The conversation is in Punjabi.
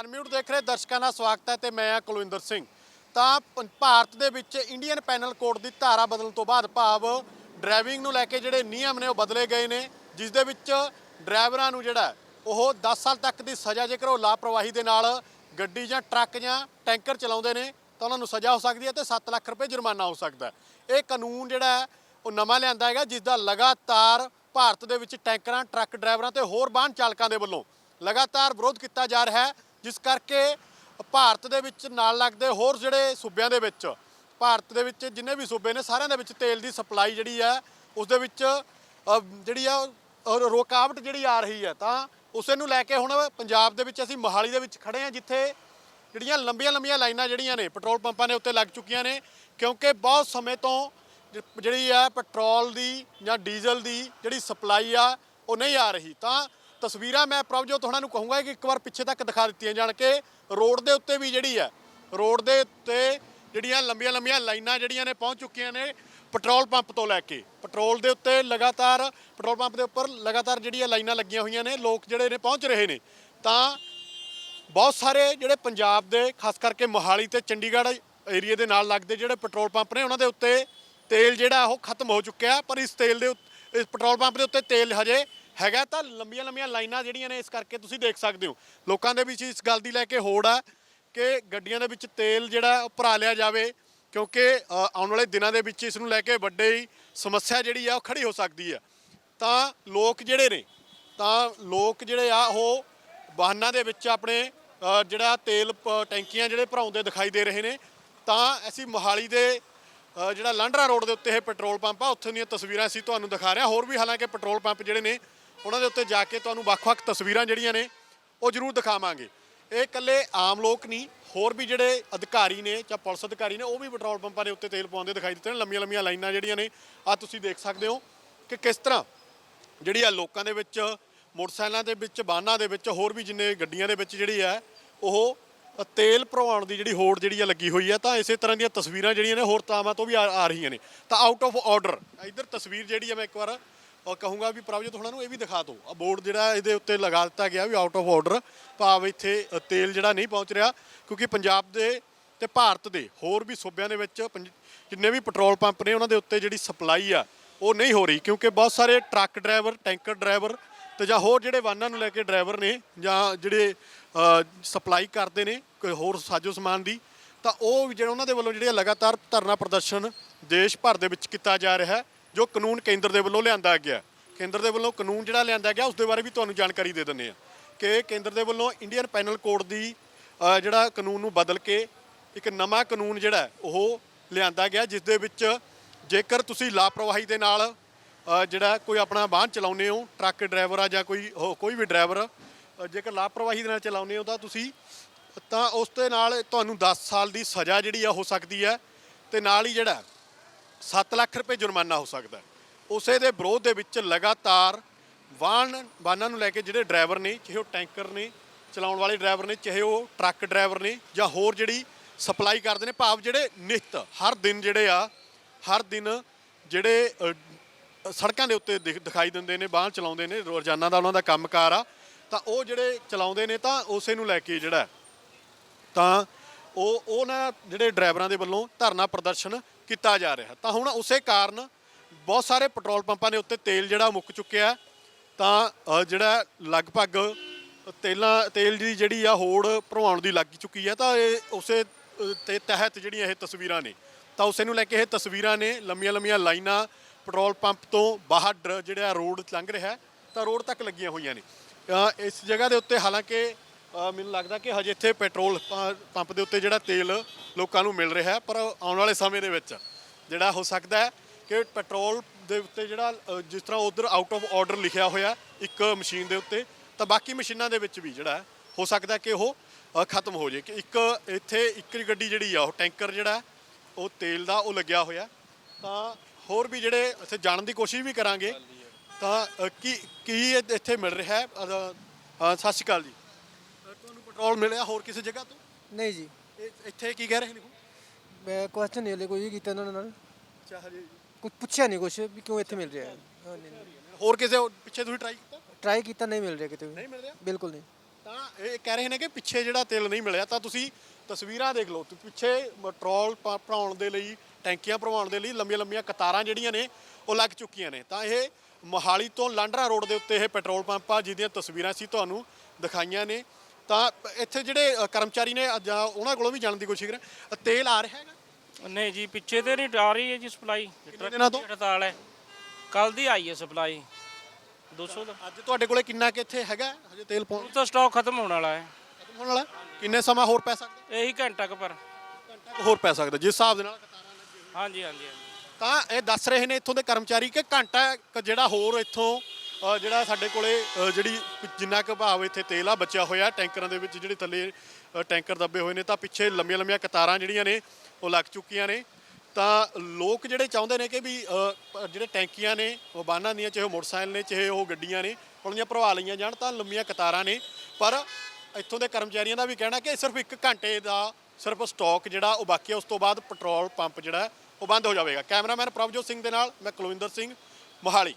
ਅਨਮਿਊਟ ਦੇਖ ਰਹੇ ਦਰਸ਼ਕਾਂ ਦਾ ਸਵਾਗਤ ਹੈ ਤੇ ਮੈਂ ਹਾਂ ਕੁਲਵਿੰਦਰ ਸਿੰਘ। ਤਾਂ ਪ- ਭਾਰਤ ਦੇ ਵਿੱਚ ਇੰਡੀਅਨ ਪੈਨਲ ਕੋਡ ਦੀ ਧਾਰਾ ਬਦਲਣ ਤੋਂ ਬਾਅਦ ਭਾਵ ਡਰਾਈਵਿੰਗ ਨੂੰ ਲੈ ਕੇ ਜਿਹੜੇ ਨਿਯਮ ਨੇ ਉਹ ਬਦਲੇ ਗਏ ਨੇ, ਜਿਸ ਦੇ ਵਿੱਚ ਡਰਾਈਵਰਾਂ ਨੂੰ ਜਿਹੜਾ ਉਹ 10 ਸਾਲ ਤੱਕ ਦੀ ਸਜ਼ਾ ਜੇਕਰ ਉਹ ਲਾਪਰਵਾਹੀ ਦੇ ਨਾਲ ਗੱਡੀ ਜਾਂ ਟਰੱਕ ਜਾਂ ਟੈਂਕਰ ਚਲਾਉਂਦੇ ਨੇ, ਤਾਂ ਉਹਨਾਂ ਨੂੰ ਸਜ਼ਾ ਹੋ ਸਕਦੀ ਹੈ ਤੇ 7 ਲੱਖ ਰੁਪਏ ਜੁਰਮਾਨਾ ਹੋ ਸਕਦਾ ਇਹ ਕਾਨੂੰਨ ਜਿਹੜਾ ਹੈ, ਉਹ ਨਵਾਂ ਲਿਆਂਦਾ ਹੈਗਾ, ਜਿਸ ਦਾ ਲਗਾਤਾਰ ਭਾਰਤ ਦੇ ਵਿੱਚ ਟੈਂਕਰਾਂ, ਟਰੱਕ ਡਰਾਈਵਰਾਂ ਤੇ ਹੋਰ ਵਾਹਨ ਚਾਲਕਾਂ ਦੇ ਵੱਲੋਂ ਲਗਾਤਾਰ ਵਿਰੋਧ ਕੀਤਾ ਜਾ ਰਿਹਾ ਹੈ। ਜਿਸ ਕਰਕੇ ਭਾਰਤ ਦੇ ਵਿੱਚ ਨਾਲ ਲੱਗਦੇ ਹੋਰ ਜਿਹੜੇ ਸੂਬਿਆਂ ਦੇ ਵਿੱਚ, ਭਾਰਤ ਦੇ ਵਿੱਚ ਜਿੰਨੇ ਵੀ ਸੂਬੇ ਨੇ, ਸਾਰਿਆਂ ਦੇ ਵਿੱਚ ਤੇਲ ਦੀ ਸਪਲਾਈ ਜਿਹੜੀ ਹੈ ਉਸ ਦੇ ਵਿੱਚ ਜਿਹੜੀ ਆ ਔਰ ਰੁਕਾਵਟ ਜਿਹੜੀ ਆ ਰਹੀ ਹੈ, ਤਾਂ ਉਸੇ ਨੂੰ ਲੈ ਕੇ ਹੁਣ ਪੰਜਾਬ ਦੇ ਵਿੱਚ ਅਸੀਂ ਮੋਹਾਲੀ ਦੇ ਵਿੱਚ ਖੜੇ ਹਾਂ, ਜਿੱਥੇ ਜਿਹੜੀਆਂ ਲੰਬੀਆਂ ਲੰਬੀਆਂ ਲਾਈਨਾਂ ਜਿਹੜੀਆਂ ਨੇ, ਪੈਟਰੋਲ ਪੰਪਾਂ ਦੇ ਉੱਤੇ ਲੱਗ ਚੁੱਕੀਆਂ ਨੇ, ਕਿਉਂਕਿ ਬਹੁਤ ਸਮੇਂ ਤੋਂ ਜਿਹੜੀ ਆ ਪੈਟਰੋਲ ਦੀ ਜਾਂ ਡੀਜ਼ਲ ਦੀ ਜਿਹੜੀ ਸਪਲਾਈ ਆ, ਉਹ ਨਹੀਂ ਆ ਰਹੀ, ਤਾਂ ਤਸਵੀਰਾਂ ਮੈਂ ਪ੍ਰਭਜੋਤ ਹੋਣਾ ਨੂੰ ਕਹੂੰਗਾ ਕਿ ਇੱਕ ਵਾਰ ਪਿੱਛੇ ਤੱਕ ਦਿਖਾ ਦਿੱਤੀਆਂ ਜਾਣ ਕੇ ਰੋਡ ਦੇ ਉੱਤੇ ਵੀ ਜਿਹੜੀ ਹੈ, ਰੋਡ ਦੇ ਉੱਤੇ ਜਿਹੜੀਆਂ ਲੰਬੀਆਂ ਲੰਬੀਆਂ ਲਾਈਨਾਂ ਜਿਹੜੀਆਂ ਨੇ ਪਹੁੰਚ ਚੁੱਕੀਆਂ ਨੇ ਪੈਟਰੋਲ ਪੰਪ ਤੋਂ ਲੈ ਕੇ। ਪੈਟਰੋਲ ਦੇ ਉੱਤੇ ਲਗਾਤਾਰ, ਪੈਟਰੋਲ ਪੰਪ ਦੇ ਉੱਪਰ ਲਗਾਤਾਰ ਜਿਹੜੀਆਂ ਲਾਈਨਾਂ ਲੱਗੀਆਂ ਹੋਈਆਂ ਨੇ, ਲੋਕ ਜਿਹੜੇ ਨੇ ਪਹੁੰਚ ਰਹੇ ਨੇ। ਤਾਂ ਬਹੁਤ ਸਾਰੇ ਜਿਹੜੇ ਪੰਜਾਬ ਦੇ, ਖਾਸ ਕਰਕੇ ਮੋਹਾਲੀ ਤੇ ਚੰਡੀਗੜ੍ਹ ਏਰੀਆ ਦੇ ਨਾਲ ਲੱਗਦੇ ਜਿਹੜੇ ਪੈਟਰੋਲ ਪੰਪ ਨੇ, ਉਹਨਾਂ ਦੇ ਉੱਤੇ ਤੇਲ ਜਿਹੜਾ ਉਹ ਖਤਮ ਹੋ ਚੁੱਕਿਆ ਪਰ ਇਸ ਤੇਲ ਦੇ ਉੱਤ- ਇਸ ਪੈਟਰੋਲ ਪੰਪ ਦੇ ਉੱਤੇ ਤੇਲ ਹਜੇ ਹੈਗਾ ਤਾਂ ਲੰਬੀਆਂ ਲੰਬੀਆਂ ਲਾਈਨਾਂ ਜਿਹੜੀਆਂ ਨੇ ਇਸ ਕਰਕੇ ਤੁਸੀਂ ਦੇਖ ਸਕਦੇ ਹੋ। ਲੋਕਾਂ ਦੇ ਵਿੱਚ ਇਸ ਗੱਲ ਦੀ ਲੈ ਕੇ ਹੋੜ ਆ ਕਿ ਗੱਡੀਆਂ ਦੇ ਵਿੱਚ ਤੇਲ ਜਿਹੜਾ ਉਹ ਭਰਾ ਲਿਆ ਜਾਵੇ, ਕਿਉਂਕਿ ਆਉਣ ਵਾਲੇ ਦਿਨਾਂ ਦੇ ਵਿੱਚ ਇਸ ਨੂੰ ਲੈ ਕੇ ਵੱਡੀ ਸਮੱਸਿਆ ਜਿਹੜੀ ਆ ਉਹ ਖੜੀ ਹੋ ਸਕਦੀ ਆ। ਤਾਂ ਲੋਕ ਜਿਹੜੇ ਨੇ, ਤਾਂ ਲੋਕ ਜਿਹੜੇ ਆ ਉਹ ਵਾਹਨਾਂ ਦੇ ਵਿੱਚ ਆਪਣੇ ਜਿਹੜਾ ਤੇਲ ਪ- ਟੈਂਕੀਆਂ ਜਿਹੜੇ ਭਰਾਉਂਦੇ ਦਿਖਾਈ ਦੇ ਰਹੇ ਨੇ, ਤਾਂ ਅਸੀਂ ਮੋਹਾਲੀ ਦੇ ਜਿਹੜਾ ਲਾਂਡਰਾ ਰੋਡ ਦੇ ਉੱਤੇ ਇਹ ਪੈਟਰੋਲ ਪੰਪ ਆ, ਉੱਥੋਂ ਦੀਆਂ ਤਸਵੀਰਾਂ ਅਸੀਂ ਤੁਹਾਨੂੰ ਦਿਖਾ ਰਹੇ। ਹਾਂ ਹੋਰ ਵੀ ਹਾਲਾਂਕਿ ਪੈਟਰੋਲ ਪੰਪ ਜਿਹੜੇ ਨੇ ਉਹਨਾਂ ਦੇ ਉੱਤੇ ਜਾ ਕੇ ਤੁਹਾਨੂੰ ਵੱਖ-ਵੱਖ ਤਸਵੀਰਾਂ ਜਿਹੜੀਆਂ ਨੇ, ਉਹ ਜ਼ਰੂਰ ਦਿਖਾਵਾਂਗੇ। ਇਹ ਇਕੱਲੇ ਆਮ ਲੋਕ ਨਹੀਂ, ਹੋਰ ਵੀ ਜਿਹੜੇ ਅਧਿਕਾਰੀ ਨੇ ਜਾਂ ਪੁਲਿਸ ਅਧਿਕਾਰੀ ਨੇ, ਉਹ ਵੀ ਪੈਟਰੋਲ ਪੰਪਾਂ ਦੇ ਉੱਤੇ ਤੇਲ ਪਾਉਂਦੇ ਦਿਖਾਈ ਦਿੱਤੇ ਨੇ। ਲੰਮੀਆਂ ਲੰਮੀਆਂ ਲਾਈਨਾਂ ਜਿਹੜੀਆਂ ਨੇ ਆ ਤੁਸੀਂ ਦੇਖ ਸਕਦੇ ਹੋ ਕਿ ਕਿਸ ਤਰ੍ਹਾਂ ਜਿਹੜੀ ਆ ਲੋਕਾਂ ਦੇ ਵਿੱਚ, ਮੋਟਰਸਾਈਕਲਾਂ ਦੇ ਵਿੱਚ, ਵਾਹਨਾਂ ਦੇ ਵਿੱਚ, ਹੋਰ ਵੀ ਜਿੰਨੇ ਗੱਡੀਆਂ ਦੇ ਵਿੱਚ ਜਿਹੜੀ ਹੈ ਉਹ ਤੇਲ ਭਰਵਾਉਣ ਦੀ ਜਿਹੜੀ ਹੋੜ ਜਿਹੜੀ ਆ ਲੱਗੀ ਹੋਈ ਹੈ ਤਾਂ ਇਸੇ ਤਰ੍ਹਾਂ ਦੀਆਂ ਤਸਵੀਰਾਂ ਜਿਹੜੀਆਂ ਨੇ ਹੋਰ ਤਾਵਾਂ ਤੋਂ ਵੀ ਆ ਆ ਰਹੀਆਂ ਨੇ। ਤਾਂ ਆਊਟ ਆਫ ਆਰਡਰ ਇੱਧਰ ਤਸਵੀਰ ਜਿਹੜੀ ਆ ਮੈਂ ਇੱਕ ਵਾਰ ਉਹ ਕਹੂੰਗਾ ਵੀ ਪ੍ਰਭਜੋਤ ਹੋਣਾ ਨੂੰ ਇਹ ਵੀ ਦਿਖਾ ਦਿਓ। ਆ ਬੋਰਡ ਜਿਹੜਾ ਇਹਦੇ ਉੱਤੇ ਲਗਾ ਦਿੱਤਾ ਗਿਆ ਵੀ ਆਊਟ ਆਫ ਆਰਡਰ ਭਾਵ ਇੱਥੇ ਤੇਲ ਜਿਹੜਾ ਨਹੀਂ ਪਹੁੰਚ ਰਿਹਾ, ਕਿਉਂਕਿ ਪੰਜਾਬ ਦੇ ਤੇ ਭਾਰਤ ਦੇ ਹੋਰ ਵੀ ਸੂਬਿਆਂ ਦੇ ਵਿੱਚ ਪੰਜ- ਜਿੰਨੇ ਵੀ ਪੈਟਰੋਲ ਪੰਪ ਨੇ ਉਹਨਾਂ ਦੇ ਉੱਤੇ ਜਿਹੜੀ ਸਪਲਾਈ ਆ, ਉਹ ਨਹੀਂ ਹੋ ਰਹੀ, ਕਿਉਂਕਿ ਬਹੁਤ ਸਾਰੇ ਟਰੱਕ ਡਰਾਈਵਰ, ਟੈਂਕਰ ਡਰਾਈਵਰ ਤੇ ਜਾਂ ਹੋਰ ਜਿਹੜੇ ਵਾਹਨਾਂ ਨੂੰ ਲੈ ਕੇ ਡਰਾਈਵਰ ਨੇ ਜਾਂ ਜਿਹੜੇ ਸਪਲਾਈ ਕਰਦੇ ਨੇ, ਕੋਈ ਹੋਰ ਸਾਜੋ ਸਮਾਨ ਦੀ, ਤਾਂ ਉਹ ਵੀ ਜਿਹੜਾ ਉਹਨਾਂ ਦੇ ਵੱਲੋਂ ਜਿਹੜੇ ਲਗਾਤਾਰ ਧਰਨਾ ਪ੍ਰਦਰਸ਼ਨ ਦੇਸ਼ ਭਰ ਦੇ ਵਿੱਚ ਕੀਤਾ ਜਾ ਰਿਹਾ ਹੈ। ਜੋ ਕਾਨੂੰਨ ਕੇਂਦਰ ਦੇ ਵੱਲੋਂ ਲਿਆਂਦਾ ਗਿਆ ਕੇਂਦਰ ਦੇ ਵੱਲੋਂ ਕਾਨੂੰਨ ਜਿਹੜਾ ਲਿਆਂਦਾ ਗਿਆ ਉਸ ਦੇ ਬਾਰੇ ਵੀ ਤੁਹਾਨੂੰ ਜਾਣਕਾਰੀ ਦੇ ਦਿੰਦੇ ਆ ਕਿ ਕੇਂਦਰ ਦੇ ਵੱਲੋਂ ਇੰਡੀਅਨ ਪੈਨਲ ਕੋਡ ਦੀ ਜਿਹੜਾ ਕਾਨੂੰਨ ਨੂੰ ਬਦਲ ਕੇ ਇੱਕ ਨਵਾਂ ਕਾਨੂੰਨ ਜਿਹੜਾ ਉਹ ਲਿਆਂਦਾ ਗਿਆ, ਜਿਸ ਦੇ ਵਿੱਚ ਜੇਕਰ ਤੁਸੀਂ ਲਾਪਰਵਾਹੀ ਦੇ ਨਾਲ ਜਿਹੜਾ ਕੋਈ ਆਪਣਾ ਵਾਹਨ ਚਲਾਉਂਦੇ ਹੋ, ਟਰੱਕ ਡਰਾਈਵਰ ਆ ਜਾਂ ਕੋਈ ਹੋ- ਕੋਈ ਵੀ ਡਰਾਈਵਰ ਜੇਕਰ ਲਾਪਰਵਾਹੀ ਦੇ ਨਾਲ ਚਲਾਉਂਦੇ ਹੋ ਤਾਂ ਤੁਸੀਂ ਤਾਂ ਉਸ ਦੇ ਨਾਲ ਤੁਹਾਨੂੰ 10 ਸਾਲ ਦੀ ਸਜ਼ਾ ਜਿਹੜੀ ਆ, ਹੋ ਸਕਦੀ ਹੈ ਤੇ ਨਾਲ ਹੀ ਜਿਹੜਾ 7 ਲੱਖ ਰੁਪਏ ਜੁਰਮਾਨਾ ਹੋ ਸਕਦਾ ਉਸੇ ਦੇ ਵਿਰੋਧ ਦੇ ਵਿੱਚ ਲਗਾਤਾਰ ਵਾਹਨ ਵਾਹਨਾਂ ਨੂੰ ਲੈ ਕੇ ਜਿਹੜੇ ਡਰਾਈਵਰ ਨੇ, ਚਾਹੇ ਉਹ ਟੈਂਕਰ ਨੇ, ਚਲਾਉਣ ਵਾਲੇ ਡਰਾਈਵਰ ਨੇ, ਚਾਹੇ ਉਹ ਟਰੱਕ ਡਰਾਈਵਰ ਨੇ, ਜਾਂ ਹੋਰ ਜਿਹੜੀ ਸਪਲਾਈ ਕਰਦੇ ਨੇ, ਭਾਵ ਜਿਹੜੇ ਨਿਤ, ਹਰ ਦਿਨ ਜਿਹੜੇ ਆ, ਹਰ ਦਿਨ ਜਿਹੜੇ ਸੜਕਾਂ ਦੇ ਉੱਤੇ ਦਿਖ- ਦਿਖਾਈ ਦਿੰਦੇ ਨੇ, ਵਾਹਨ ਚਲਾਉਂਦੇ ਨੇ, ਰੋਜ਼ਾਨਾ ਦਾ ਉਹਨਾਂ ਦਾ ਕੰਮਕਾਰ ਆ, ਤਾਂ ਉਹ ਜਿਹੜੇ ਚਲਾਉਂਦੇ ਨੇ, ਤਾਂ ਉਸੇ ਨੂੰ ਲੈ ਕੇ ਜਿਹੜਾ, ਤਾਂ ਉਹ, ਉਹਨਾਂ ਜਿਹੜੇ ਡਰਾਈਵਰਾਂ ਦੇ ਵੱਲੋਂ ਧਰਨਾ ਪ੍ਰਦਰਸ਼ਨ ਕੀਤਾ ਜਾ ਰਿਹਾ। ਤਾਂ ਹੁਣ ਉਸੇ ਕਾਰਨ ਬਹੁਤ ਸਾਰੇ ਪੈਟਰੋਲ ਪੰਪਾਂ ਦੇ ਉੱਤੇ ਤੇਲ ਜਿਹੜਾ ਮੁੱਕ ਚੁੱਕਿਆ ਤਾਂ ਜਿਹੜਾ ਲਗਭਗ ਤੇਲਾਂ ਤੇਲ ਦੀ ਜਿਹੜੀ ਆ ਹੋੜ ਭਰਵਾਉਣ ਦੀ ਲੱਗ ਚੁੱਕੀ ਹੈ ਤਾਂ ਇਹ ਉਸੇ ਅ, ਤੇ ਤਹਿਤ ਜਿਹੜੀਆਂ ਇਹ ਤਸਵੀਰਾਂ ਨੇ। ਤਾਂ ਉਸੇ ਨੂੰ ਲੈ ਕੇ ਇਹ ਤਸਵੀਰਾਂ ਨੇ ਲੰਮੀਆਂ ਲੰਮੀਆਂ ਲਾਈਨਾਂ ਪੈਟਰੋਲ ਪੰਪ ਤੋਂ ਬਾਹਰ ਡ- ਜਿਹੜਾ ਰੋਡ ਲੰਘ ਰਿਹਾ ਤਾਂ ਰੋਡ ਤੱਕ ਲੱਗੀਆਂ ਹੋਈਆਂ ਨੇ। ਇਸ ਜਗ੍ਹਾ ਦੇ ਉੱਤੇ ਹਾਲਾਂਕਿ ਮੈਨੂੰ ਲੱਗਦਾ ਕਿ ਹਜੇ ਇੱਥੇ ਪੈਟਰੋਲ ਪੰਪ ਦੇ ਉੱਤੇ ਜਿਹੜਾ ਤੇਲ ਲੋਕਾਂ ਨੂੰ ਮਿਲ ਰਿਹਾ ਹੈ ਪਰ ਆਉਣ ਵਾਲੇ ਸਮੇਂ ਦੇ ਵਿੱਚ ਜਿਹੜਾ ਹੋ ਸਕਦਾ ਹੈ ਕਿ ਪੈਟਰੋਲ ਦੇ ਉੱਤੇ ਜਿਹੜਾ ਅ, ਜਿਸ ਤਰ੍ਹਾਂ ਉਧਰ ਆਊਟ ਆਫ ਆਰਡਰ ਲਿਖਿਆ ਹੋਇਆ ਇੱਕ ਮਸ਼ੀਨ ਦੇ ਉੱਤੇ ਤਾਂ ਬਾਕੀ ਮਸ਼ੀਨਾਂ ਦੇ ਵਿੱਚ ਵੀ ਜਿਹੜਾ ਹੈ, ਹੋ ਸਕਦਾ ਕਿ ਉਹ ਅ, ਖਤਮ ਹੋ ਜੇ ਕਿ ਇੱਕ ਇੱਥੇ ਇੱਕ ਹੀ ਗੱਡੀ ਜਿਹੜੀ ਆ ਉਹ ਟੈਂਕਰ ਜਿਹੜਾ ਹੈ, ਉਹ ਤੇਲ ਦਾ ਉਹ ਲੱਗਿਆ ਹੋਇਆ ਤਾਂ ਹੋਰ ਵੀ ਜਿਹੜੇ ਇੱਥੇ ਜਾਣਨ ਦੀ ਕੋਸ਼ਿਸ਼ ਵੀ ਕਰਾਂਗੇ ਤਾਂ ਅ, ਕੀ ਕੀ ਇਹ ਇੱਥੇ ਮਿਲ ਰਿਹਾ ਹੈ? ਅ, ਅ, ਸਤਿ ਸ਼੍ਰੀ ਅਕਾਲ ਜੀ। ਅ, ਤੁਹਾਨੂੰ ਪੈਟਰੋਲ ਮਿਲਿਆ ਹੋਰ ਕਿਸੇ ਜਗ੍ਹਾ ਤੋਂ? ਨਹੀਂ ਜੀ। ਇਹ- ਇੱਥੇ ਕੀ ਕਹਿ ਰਹੇ ਨੇ ਮੈਂ ਕੁਐਸਚਨ ਨਹੀਂ ਹਲੇ ਕੋਈ ਵੀ ਕੀਤਾ ਉਹਨਾਂ ਨਾਲ। ਕੁਝ ਪੁੱਛਿਆ ਨਹੀਂ ਕੁਛ ਵੀ ਕਿਉਂ ਇੱਥੇ ਮਿਲ ਰਿਹਾ ਹੈ। ਹਾਂ, ਨਹੀਂ, ਨਹੀਂ। ਹੋਰ ਕਿਸੇ ਹੋਰ ਪਿੱਛੇ ਤੁਸੀਂ ਟਰਾਈ ਕੀਤਾ? ਟਰਾਈ ਕੀਤਾ ਨਹੀਂ ਮਿਲ ਰਿਹਾ ਕਿਤੇ ਵੀ। ਨਹੀਂ ਮਿਲ ਰਿਹਾ? ਬਿਲਕੁਲ ਨਹੀਂ। ਤਾਂ ਇਹ ਕਹਿ ਰਹੇ ਨੇ ਕਿ ਪਿੱਛੇ ਜਿਹੜਾ ਤੇਲ ਨਹੀਂ ਮਿਲਿਆ ਤਾਂ ਤੁਸੀਂ ਤਸਵੀਰਾਂ ਦੇਖ ਲਓ। ਤੇ ਪਿੱਛੇ ਪੈਟਰੋਲ ਪ- ਭਰਾਉਣ ਦੇ ਲਈ ਟੈਂਕੀਆਂ ਭਰਵਾਉਣ ਦੇ ਲਈ ਲੰਬੀਆਂ ਲੰਬੀਆਂ ਕਤਾਰਾਂ ਜਿਹੜੀਆਂ ਨੇ ਉਹ ਲੱਗ ਚੁੱਕੀਆਂ ਨੇ। ਤਾਂ ਇਹ ਮੋਹਾਲੀ ਤੋਂ ਲਾਂਡਰਾ ਰੋਡ ਦੇ ਉੱਤੇ ਇਹ ਪੈਟਰੋਲ ਪੰਪ ਆ ਜਿਹਦੀਆਂ ਤਸਵੀਰਾਂ ਸੀ ਤੁਹਾਨੂੰ ਦਿਖਾਈਆਂ ਨੇ ਤਾਂ ਇੱਥੇ ਜਿਹੜੇ ਅ, ਕਰਮਚਾਰੀ ਨੇ ਉਹਨਾਂ ਕੋਲੋਂ ਵੀ ਜਾਣਨ ਦੀ ਕੋਸ਼ਿਸ਼ ਕਰਾਂ। ਅ, ਤੇਲ ਆ ਰਿਹਾ ਹੈਗਾ? ਨਹੀਂ ਜੀ ਪਿੱਛੇ ਤੇ ਨਹੀਂ ਆ ਰਹੀ ਹੈ ਜੀ ਸਪਲਾਈ ਕਿੰਨੇ ਦਿਨਾਂ ਤੋਂ? ਹੜਤਾਲ ਹੈ। ਕੱਲ ਦੀ ਆਈ ਹੈ ਸਪਲਾਈ 200 ਦਾ। ਅੱਜ ਤੁਹਾਡੇ ਕੋਲੇ ਕਿੰਨਾ ਕਿ ਇੱਥੇ ਹੈਗਾ? ਹਜੇ ਤੇਲ ਪਾਉਣ ਹੁਣ ਤਾਂ ਸਟਾਕ ਖਤਮ ਹੋਣ ਵਾਲਾ ਹੈ। ਖਤਮ ਹੋਣ ਵਾਲਾ ਕਿੰਨੇ ਸਮਾਂ ਹੋਰ ਪੈ ਸਕਦਾ? ਇਹੀ ਘੰਟਾ ਕੁ ਪਰ। ਘੰਟਾ ਕੁ ਹੋਰ ਪੈ ਸਕਦਾ ਜਿਸ ਹਿਸਾਬ ਦੇ ਨਾਲ ਹਾਂਜੀ ਹਾਂਜੀ ਹਾਂਜੀ। ਤਾਂ ਇਹ ਦੱਸ ਰਹੇ ਨੇ ਇੱਥੋਂ ਦੇ ਕਰਮਚਾਰੀ ਕਿ ਘੰਟਾ ਕੁ ਜਿਹੜਾ ਹੋਰ ਇੱਥੋਂ ਜਿਹੜਾ ਸਾਡੇ ਕੋਲੇ ਜਿਹੜੀ ਜਿੰਨਾ ਕੁ ਭਾਵ ਇੱਥੇ ਤੇਲ ਆ ਬਚਿਆ ਹੋਇਆ, ਟੈਂਕਰਾਂ ਦੇ ਵਿੱਚ ਜਿਹੜੇ ਥੱਲੇ ਟੈਂਕਰ ਦੱਬੇ ਹੋਏ ਨੇ, ਤਾਂ ਪਿੱਛੇ ਲੰਬੀਆਂ ਲੰਬੀਆਂ ਕਤਾਰਾਂ ਜਿਹੜੀਆਂ ਨੇ, ਉਹ ਲੱਗ ਚੁੱਕੀਆਂ ਨੇ। ਤਾਂ ਲੋਕ ਜਿਹੜੇ ਚਾਹੁੰਦੇ ਨੇ ਕਿ ਵੀ ਜਿਹੜੇ ਟੈਂਕੀਆਂ ਨੇ, ਉਹ ਬਾਨਾਂ ਦੀਆਂ, ਚਾਹੇ ਉਹ ਮੋਟਰਸਾਈਕਲ ਨੇ, ਚਾਹੇ ਉਹ ਗੱਡੀਆਂ ਨੇ ਉਹਨੀਆਂ ਭਰਵਾ ਲਈਆਂ ਜਾਣ, ਤਾਂ ਲੰਮੀਆਂ ਕਤਾਰਾਂ ਨੇ। ਪਰ ਇੱਥੋਂ ਦੇ ਕਰਮਚਾਰੀਆਂ ਦਾ ਵੀ ਕਹਿਣਾ ਕਿ ਸਿਰਫ 1 ਘੰਟੇ ਦਾ ਸਿਰਫ ਸਟਾਕ ਜਿਹੜਾ, ਉਹ ਬਾਕੀ ਉਸ ਤੋਂ ਬਾਅਦ ਪੈਟਰੋਲ ਪੰਪ ਜਿਹੜਾ, ਉਹ ਬੰਦ ਹੋ ਜਾਵੇਗਾ। ਕੈਮਰਾਮੈਨ ਪ੍ਰਭਜੋਤ ਸਿੰਘ ਦੇ ਨਾਲ, ਮੈਂ ਕੁਲਵਿੰਦਰ ਸਿੰਘ, ਮੋਹਾਲੀ।